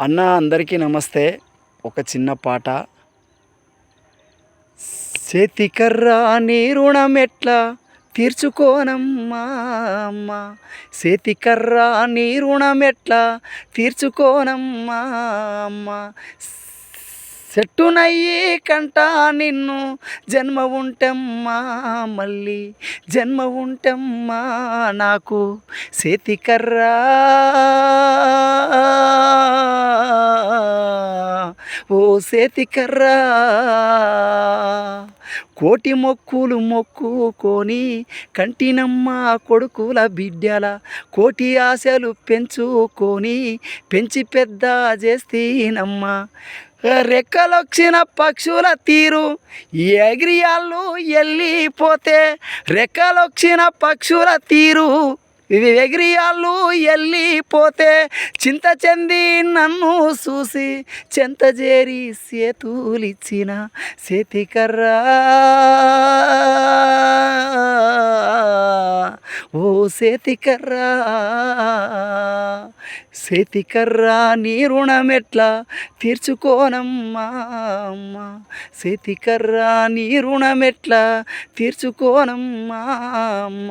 అన్న అందరికీ నమస్తే. ఒక చిన్న పాట. చేతికర్ర నీ రుణం ఎట్లా? తీర్చుకోనమ్మా అమ్మ. చేతికర్ర నీ రుణం ఎట్లా? తీర్చుకోనమ్మా అమ్మ. చెట్టునయ్యి కంట నిన్ను జన్మ ఉంటమ్మా. మళ్ళీ జన్మ ఉంటమ్మా నాకు. చేతికర్రా. ఓ సేతికర్రా కోటి మొక్కులు మొక్కుకొని కంటినమ్మ కొడుకుల బిడ్డల కోటి ఆశలు పెంచుకొని పెంచి పెద్ద చేస్తీనమ్మా. రెక్కలొచ్చిన పక్షుల తీరు ఎగిరియాళ్ళు వెళ్ళిపోతే రెక్కలొచ్చిన పక్షుల తీరు ఇవి ఎగిరియాళ్ళు వెళ్ళిపోతే చింత చెంది నన్ను చూసి చెంత చేరి సేతులిచ్చిన చేతికర్రా ఓ చేతికర్రా సేతికర్రా నీ రుణమెట్లా తీర్చుకోనమ్మా అమ్మ. చేతికర్రా నీ రుణమెట్లా తీర్చుకోనమ్మా అమ్మ.